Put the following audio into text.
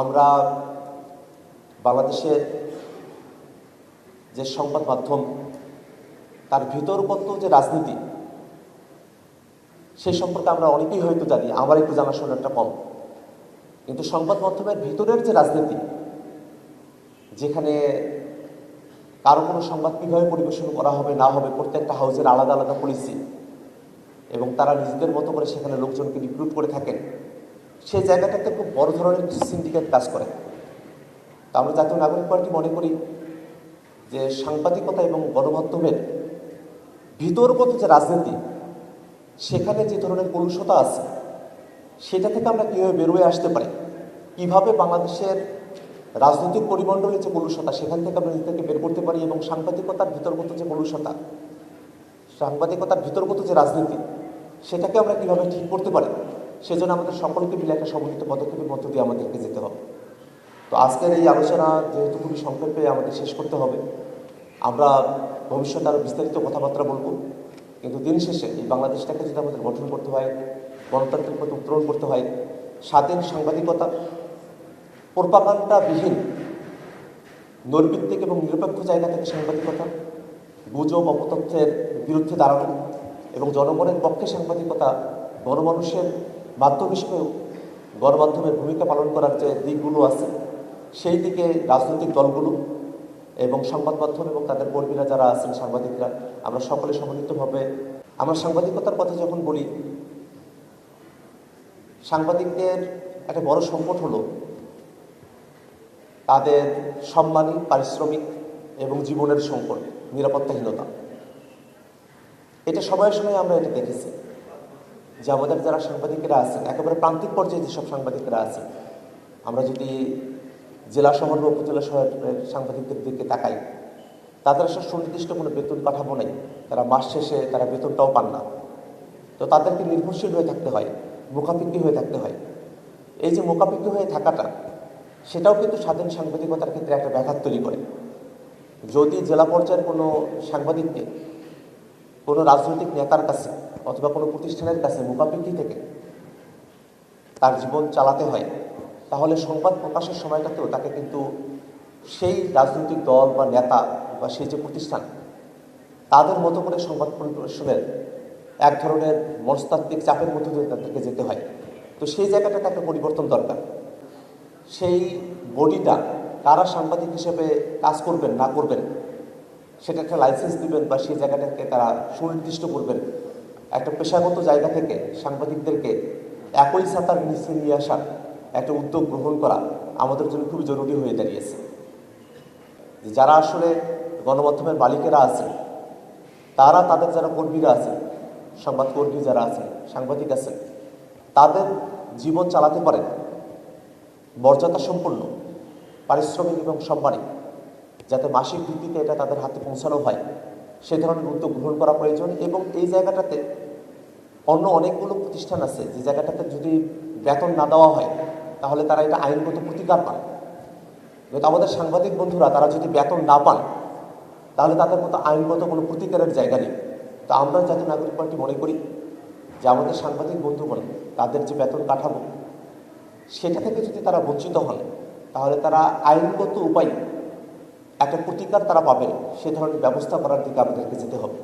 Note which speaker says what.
Speaker 1: আমরা বাংলাদেশের যে সংবাদ মাধ্যম, তার ভিতরগত যে রাজনীতি, সেই সম্পর্কে আমরা অনেকেই হয়তো জানি, আমার একটু জানাশোনাটা কম। কিন্তু সংবাদ মাধ্যমের ভিতরের যে রাজনীতি, যেখানে কারও কোনো সংবাদ কীভাবে পরিবেশন করা হবে, না হবে, প্রত্যেকটা হাউসের আলাদা আলাদা পলিসি এবং তারা নিজেদের মতো করে সেখানে লোকজনকে রিক্রুট করে থাকেন সেই জায়গাটাতে খুব বড় ধরনের সিন্ডিকেট কাজ করে। তা আমরা জাতীয় নাগরিক পার্টি মনে করি যে সাংবাদিকতা এবং গণমাধ্যমের ভিতরগত যে রাজনীতি, সেখানে যে ধরনের কলুষতা আছে, সেটা থেকে আমরা কীভাবে বেরোয় আসতে পারি? কীভাবে বাংলাদেশের রাজনৈতিক পরিমণ্ডলের যে কলুষতা, সেখান থেকে আমরা নিজেদেরকে বের করতে পারি এবং সাংবাদিকতার ভিতরগত যে কলুষতা, সাংবাদিকতার ভিতরগত যে রাজনীতি, সেটাকে আমরা কীভাবে ঠিক করতে পারি? সেজন্য আমাদের সকলকে মিলে একটা সমন্বিত পদক্ষেপের মধ্য দিয়ে আমাদেরকে যেতে হবে। তো আজকের এই আলোচনা যেহেতু খুবই সংক্ষেপে আমাদের শেষ করতে হবে, আমরা ভবিষ্যতে আরও বিস্তারিত কথাবার্তা বলব। কিন্তু দিন শেষে এই বাংলাদেশটাকে যদি আমাদের গঠন করতে হয়, গণতান্ত্রিক পথে উত্তরণ করতে হয়, স্বাধীন সাংবাদিকতা, প্রোপাগান্ডাবিহীন নৈর্ভিত্তিক এবং নিরপেক্ষ জায়গা থেকে সাংবাদিকতা, গুজব, অপতথ্যের বিরুদ্ধে দাঁড়ানো এবং জনগণের পক্ষে সাংবাদিকতা, গণমানুষের মাধ্যম হিসেবেও গণমাধ্যমের ভূমিকা পালন করার যে দিকগুলো আছে, সেই দিকে রাজনৈতিক দলগুলো এবং সংবাদ মাধ্যম এবং তাদের কর্মীরা যারা আছেন, সাংবাদিকরা, আমরা সকলে সমন্বিতভাবে আমরা সাংবাদিকতার কথা যখন বলি, সাংবাদিকদের একটা বড় সংকট হলো তাদের সম্মানী, পারিশ্রমিক এবং জীবনের সংকট, নিরাপত্তাহীনতা। এটা সময়ের সময় আমরা এটা দেখেছি। যে আমাদের যারা সাংবাদিকেরা আছেন, একেবারে প্রান্তিক পর্যায়ে যেসব সাংবাদিকরা আছেন, আমরা যদি জেলা শহর বা উপজেলা শহরের সাংবাদিকদের দিকে তাকাই, তাদের আসলে সুনির্দিষ্ট কোনো বেতন কাঠামো নেই, তারা মাস শেষে তারা বেতনটাও পান না। তো তাদেরকে নির্ভরশীল হয়ে থাকতে হয়, মুখাপেক্ষী হয়ে থাকতে হয়। এই যে মুখাপেক্ষী হয়ে থাকাটা, সেটাও কিন্তু স্বাধীন সাংবাদিকতার ক্ষেত্রে একটা ব্যাঘাত তৈরি করে। যদি জেলা পর্যায়ের কোনো সাংবাদিককে কোনো রাজনৈতিক নেতার কাছে অথবা কোনো প্রতিষ্ঠানের কাছে মুখাপেক্ষী থেকে তার জীবন চালাতে হয়, তাহলে সংবাদ প্রকাশের সময়টাতেও তাকে কিন্তু সেই রাজনৈতিক দল বা নেতা বা সেই যে প্রতিষ্ঠান, তাদের মতো করে সংবাদ পরিবেশনের এক ধরনের মনস্তাত্ত্বিক চাপের মধ্য দিয়ে তাদেরকে যেতে হয়। তো সেই জায়গাটাতে একটা পরিবর্তন দরকার। সেই বডিটা কারা সাংবাদিক হিসেবে কাজ করবেন, না করবেন সেটা একটা লাইসেন্স দিবেন বা সেই জায়গাটাকে তারা সুনির্দিষ্ট করবেন। একটা পেশাগত জায়গা থেকে সাংবাদিকদেরকে একই সাঁতার নিচে নিয়ে আসার একটা উদ্যোগ গ্রহণ করা আমাদের জন্য খুবই জরুরি হয়ে দাঁড়িয়েছে। যারা আসলে গণমাধ্যমের মালিকেরা আছেন, তারা তাদের যারা কর্মীরা আছেন, সংবাদকর্মী যারা আছেন, সাংবাদিক আছেন, তাদের জীবন চালাতে পারেন। মর্যাদা সম্পন্ন পারিশ্রমিক এবং সম্মানী যাতে মাসিক ভিত্তিতে এটা তাদের হাতে পৌঁছানো হয় সে ধরনের উদ্যোগ গ্রহণ করা প্রয়োজন এবং এই জায়গাটাতে অন্য অনেকগুলো প্রতিষ্ঠান আছে, যে জায়গাটাতে যদি বেতন না দেওয়া হয়, তাহলে তারা এটা আইনগত প্রতিকার পান কিন্তু আমাদের সাংবাদিক বন্ধুরা, তারা যদি বেতন না পান, তাহলে তাদের মতো আইনগত কোনো প্রতিকারের জায়গা নেই। তো আমরা জাতীয় নাগরিক পার্টি মনে করি যে আমাদের সাংবাদিক বন্ধুগণ, তাদের যে বেতন কাঠামো, সেটা থেকে যদি তারা বঞ্চিত হন, তাহলে তারা আইনগত উপায়ে একটা প্রতিকার তারা পাবে সে ধরনের ব্যবস্থা করার দিকে আমাদেরকে যেতে হবে।